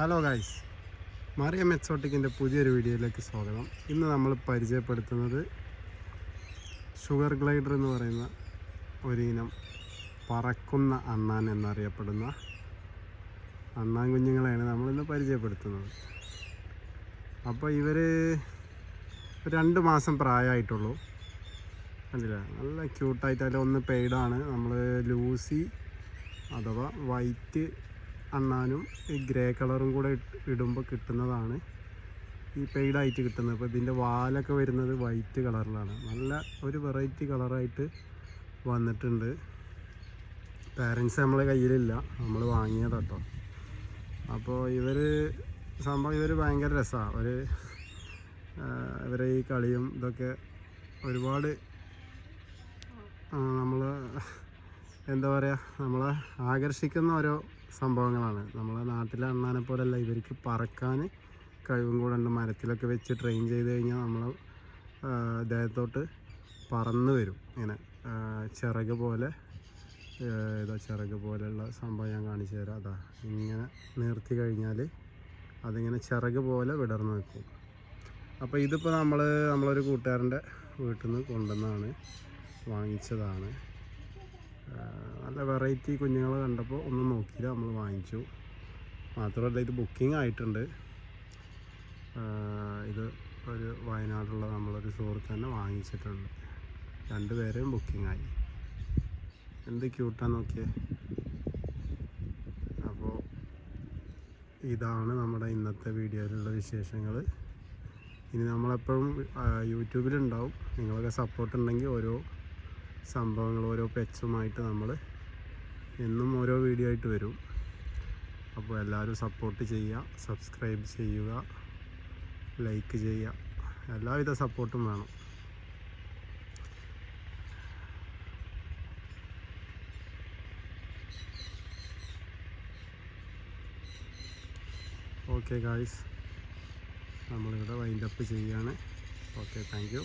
Hello guys Mariyam എക്സോട്ടിക്കിന്റെ പുതിയൊരു വീഡിയോയിലേക്ക് സ്വാഗതം. ഇന്ന് നമ്മൾ പരിചയപ്പെടുത്തുന്നത് ഷുഗർ ഗ്ലൈഡർ എന്ന് പറയുന്ന ഒരിനം പറക്കുന്ന അണ്ണാൻ എന്നറിയപ്പെടുന്ന അണ്ണാൻ കുഞ്ഞുങ്ങളെയാണ് നമ്മളിന്ന് പരിചയപ്പെടുത്തുന്നത്. അപ്പോൾ ഇവർ രണ്ട് മാസം പ്രായമായിട്ടുള്ളൂ. അല്ല നല്ല ക്യൂട്ടായിട്ട് അതിൽ ഒന്ന് പെയ്ഡാണ് നമ്മൾ ലൂസി അഥവാ വൈറ്റ് അണ്ണാനും ഈ ഗ്രേ കളറും കൂടെ ഇടുമ്പോൾ കിട്ടുന്നതാണ്. ഈ പെയ്ഡായിട്ട് കിട്ടുന്നത്. അപ്പോൾ ഇതിന്റെ വാലൊക്കെ വരുന്നത് വൈറ്റ് കളറിലാണ്. നല്ല ഒരു വെറൈറ്റി കളറായിട്ട് വന്നിട്ടുണ്ട്. പാരൻസ് നമ്മളെ കയ്യിലില്ല. നമ്മൾ വാങ്ങിയത് കേട്ടോ അപ്പോൾ ഇവർ സംഭവം ഇവർ ഭയങ്കര രസമാണ് ഒരു ഇവരെ ഈ കളിയും ഇതൊക്കെ ഒരുപാട് നമ്മൾ എന്താ പറയുക നമ്മളെ ആകർഷിക്കുന്ന ഓരോ സംഭവങ്ങളാണ്. നമ്മളെ നാട്ടിലെ അണ്ണാനെ പോലെയല്ല ഇവർക്ക് പറക്കാൻ കഴിവും കൂടെ ഉണ്ട്. മരത്തിലൊക്കെ വെച്ച് ട്രെയിൻ ചെയ്ത് കഴിഞ്ഞാൽ നമ്മൾ ദേഹത്തോട്ട് പറന്ന് വരും. ഇങ്ങനെ ചിറക് പോലെ ഏതാ ചിറക് പോലെയുള്ള സംഭവം ഞാൻ കാണിച്ചു തരാം. അതാ ഇങ്ങനെ നിർത്തി കഴിഞ്ഞാൽ അതിങ്ങനെ ചിറക് പോലെ വിടർന്ന് നിൽക്കും. അപ്പോൾ ഇതിപ്പോൾ നമ്മൾ നമ്മളൊരു കൂട്ടുകാരന്റെ വീട്ടിൽ നിന്ന് കൊണ്ടുവന്നാണ് വാങ്ങിച്ചതാണ്. വെറൈറ്റി കുഞ്ഞുങ്ങളെ കണ്ടപ്പോൾ ഒന്ന് നോക്കിയില്ല നമ്മൾ വാങ്ങിച്ചു. മാത്രമല്ല ഇത് ബുക്കിംഗ് ആയിട്ടുണ്ട്. ഇത് ഒരു വയനാടുള്ള നമ്മളൊരു സുഹൃത്ത് തന്നെ വാങ്ങിച്ചിട്ടുണ്ട്. രണ്ടുപേരെയും ബുക്കിംഗ് ആയി. എന്ത് ക്യൂട്ടാ നോക്കിയേ. അപ്പോൾ ഇതാണ് നമ്മുടെ ഇന്നത്തെ വീഡിയോയിലുള്ള വിശേഷങ്ങൾ ഇനി നമ്മളെപ്പോഴും യൂട്യൂബിലുണ്ടാവും. നിങ്ങളൊക്കെ സപ്പോർട്ട് ഉണ്ടെങ്കിൽ ഓരോ സംഭവങ്ങൾ ഓരോ പെറ്റ്സുമായിട്ട് നമ്മൾ എന്നും ഓരോ വീഡിയോ ആയിട്ട് വരും. അപ്പോൾ എല്ലാവരും സപ്പോർട്ട് ചെയ്യുക സബ്സ്ക്രൈബ് ചെയ്യുക ലൈക്ക് ചെയ്യുക. എല്ലാവിധ സപ്പോർട്ടും വേണം. ഓക്കെ ഗായ്സ് നമ്മളിവിടെ വൈൻഡപ്പ് ചെയ്യുകയാണ്. Okay thank